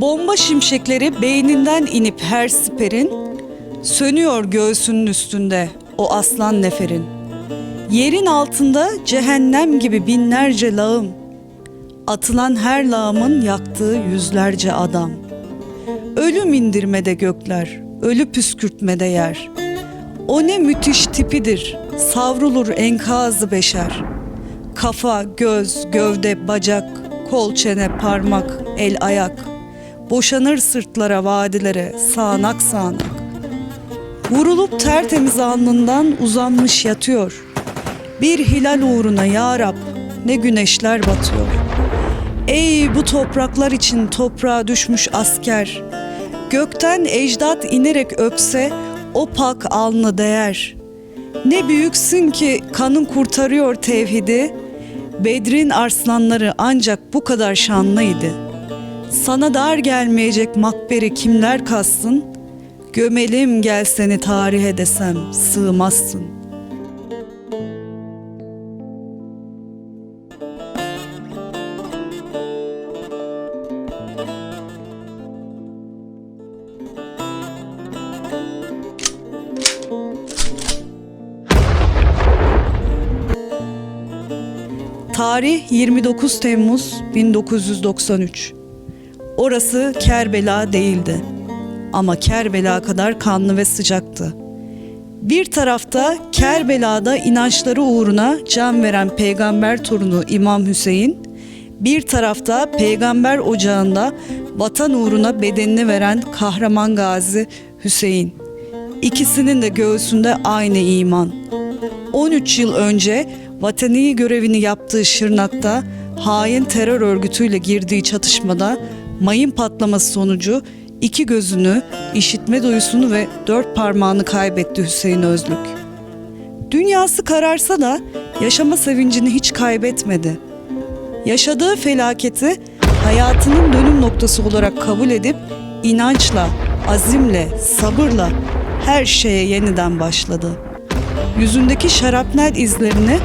Bomba şimşekleri beyninden inip her siperin, sönüyor göğsünün üstünde o aslan neferin. Yerin altında cehennem gibi binlerce lağım, atılan her lağımın yaktığı yüzlerce adam. Ölüm indirmede gökler, ölü püskürtmede yer. O ne müthiş tipidir, savrulur enkazı beşer. Kafa, göz, gövde, bacak, kol, çene, parmak, el, ayak. Boşanır sırtlara, vadilere, sağanak sağanak. Vurulup tertemiz alnından uzanmış yatıyor. Bir hilal uğruna ya Rab ne güneşler batıyor. Ey bu topraklar için toprağa düşmüş asker. Gökten ecdat inerek öpse o pak alnı değer. Ne büyüksün ki kanın kurtarıyor tevhidi. Bedrin arslanları ancak bu kadar şanlıydı. Sana dar gelmeyecek makberi kimler kastın? Gömelim gel seni tarihe desem sığmazsın. Tarih 29 Temmuz 1993. Orası Kerbela değildi. Ama Kerbela kadar kanlı ve sıcaktı. Bir tarafta Kerbela'da inançları uğruna can veren peygamber torunu İmam Hüseyin, bir tarafta peygamber ocağında vatan uğruna bedenini veren kahraman gazi Hüseyin. İkisinin de göğsünde aynı iman. 13 yıl önce vatani görevini yaptığı Şırnak'ta hain terör örgütüyle girdiği çatışmada mayın patlaması sonucu iki gözünü, işitme duyusunu ve dört parmağını kaybetti Hüseyin Özlük. Dünyası kararsa da yaşama sevincini hiç kaybetmedi. Yaşadığı felaketi hayatının dönüm noktası olarak kabul edip inançla, azimle, sabırla her şeye yeniden başladı. Yüzündeki şarapnel izlerini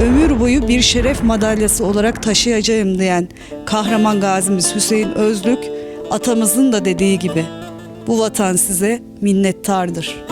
ömür boyu bir şeref madalyası olarak taşıyacağım diyen kahraman gazimiz Hüseyin Özlük atamızın da dediği gibi bu vatan size minnettardır.''